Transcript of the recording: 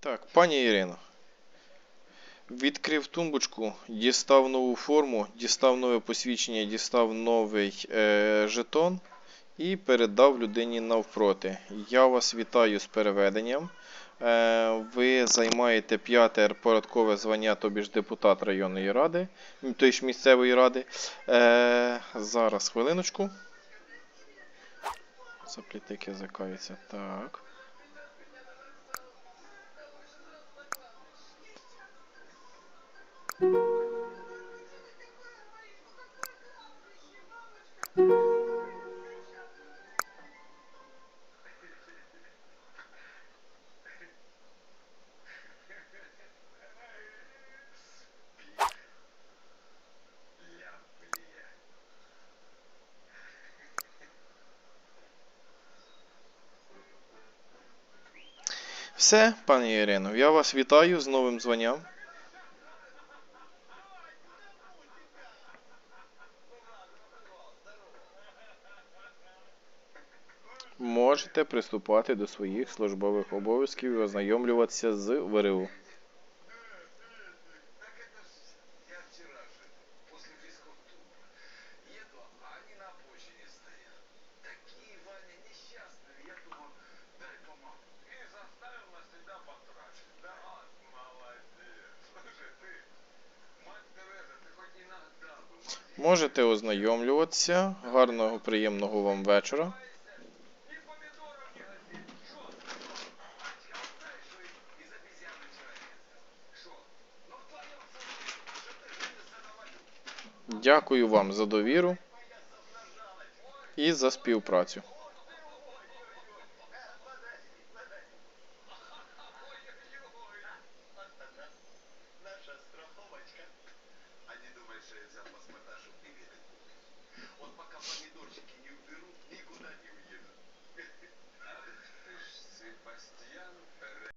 Так, пані Ірино. Відкрив тумбочку, дістав нову форму, дістав нове посвідчення, дістав новий е, жетон і передав людині навпроти. Я вас вітаю з переведенням. Е, ви займаєте п'яте порядкове звання, тобі ж депутат районної ради, м, тобто ж місцевої ради. Е, зараз хвилиночку. Заплітики закаються. Так. Все, пані Ірино, я вас вітаю з новим званням. Можете приступати до своїх службових обов'язків і ознайомлюватися з ВРУ. Так это ж я вчера же, Дякую вам за довіру і за співпрацю. Наша страховачка. А не думают, що я запас продажу привет. Он пока помідорчики.